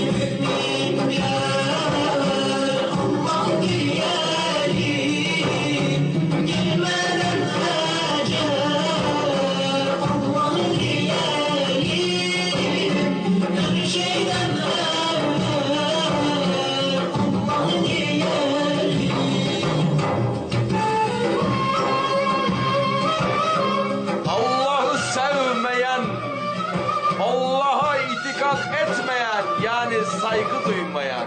Allah'ı saygı duymayan.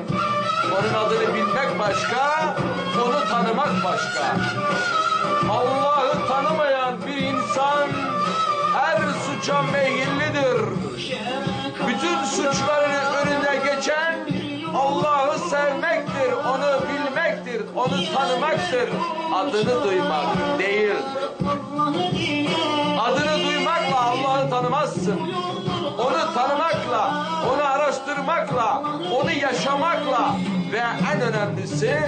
Onun adını bilmek başka, onu tanımak başka. Allah'ı tanımayan bir insan her suça meyillidir. Bütün suçların önüne geçen Allah'ı sevmektir, onu bilmektir, onu tanımaktır. Adını duymak değil. Adını duymakla Allah'ı tanımazsın. Araştırmakla, onu yaşamakla ve en önemlisi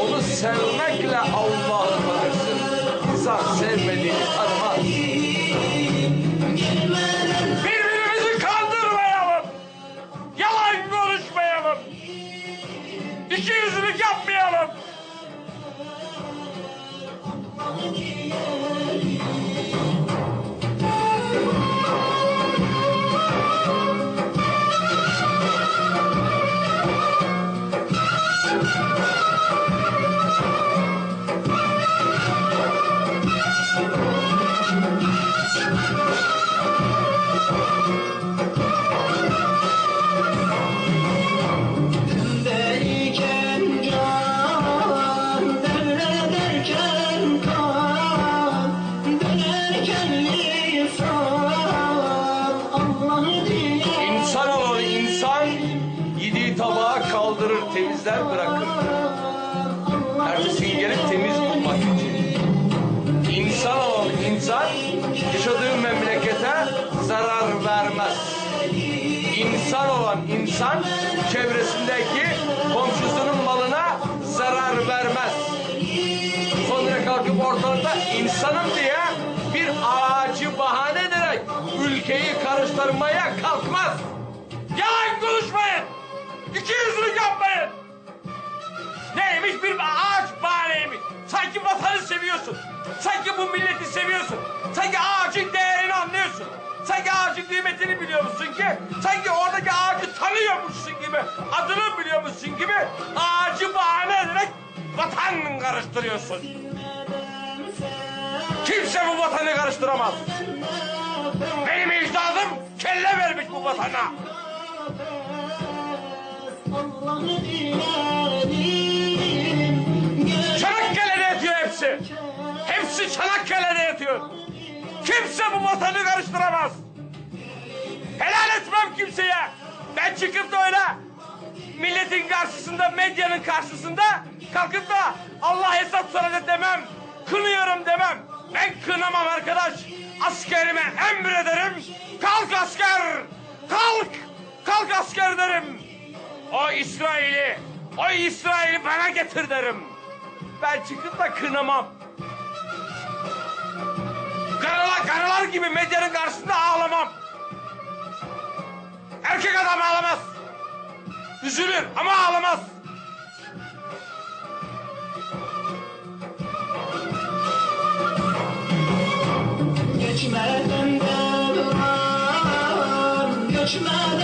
onu sevmekle Allah'ı tanırsın. İnsan sevmediğini tanımaz. Birbirimizi kandırmayalım. Yalan konuşmayalım. İki yüzlülük yapmayalım. Temizler bırakır. Ertesi gün temiz bulmak için. İnsan olan insan yaşadığı memlekete zarar vermez. İnsan olan insan çevresindeki komşusunun malına zarar vermez. Sonra kalkıp ortalıkta insanım diye bir ağacı bahane ederek ülkeyi karıştırmaya kalkmaz. Yalan konuşmayın. İki yüzlülük yapmayın. Neymiş bir ağaç bahaneymiş. Sanki vatanı seviyorsun. Sanki bu milleti seviyorsun. Sanki ağacın değerini anlıyorsun. Sanki ağacın kıymetini biliyormuşsun ki. Sanki oradaki ağacı tanıyormuşsun gibi. Adını biliyormuşsun gibi. Ağacı bahane ederek vatan karıştırıyorsun. Kimse bu vatanı karıştıramaz. Benim ecdadım kelle vermiş bu vatana. Allah dilerim hepsi. Çanakkale'de yatıyor. Kimse bu vatanı karıştıramaz. Helal etmem kimseye. Ben çıkıp da öyle milletin karşısında, medyanın karşısında kalkıp da Allah hesap soracak demem. Kınıyorum demem. Ben kınamam arkadaş. Askerime emrederim. Kalk asker! Kalk! Kalk asker derim. O İsrail'i, o İsrail'i bana getir derim. Ben çıkıp da kınamam. Karalar gibi medyanın karşısında ağlamam. Erkek adam ağlamaz. Üzülür ama ağlamaz. Geçmeden devran, göçmeden kervan,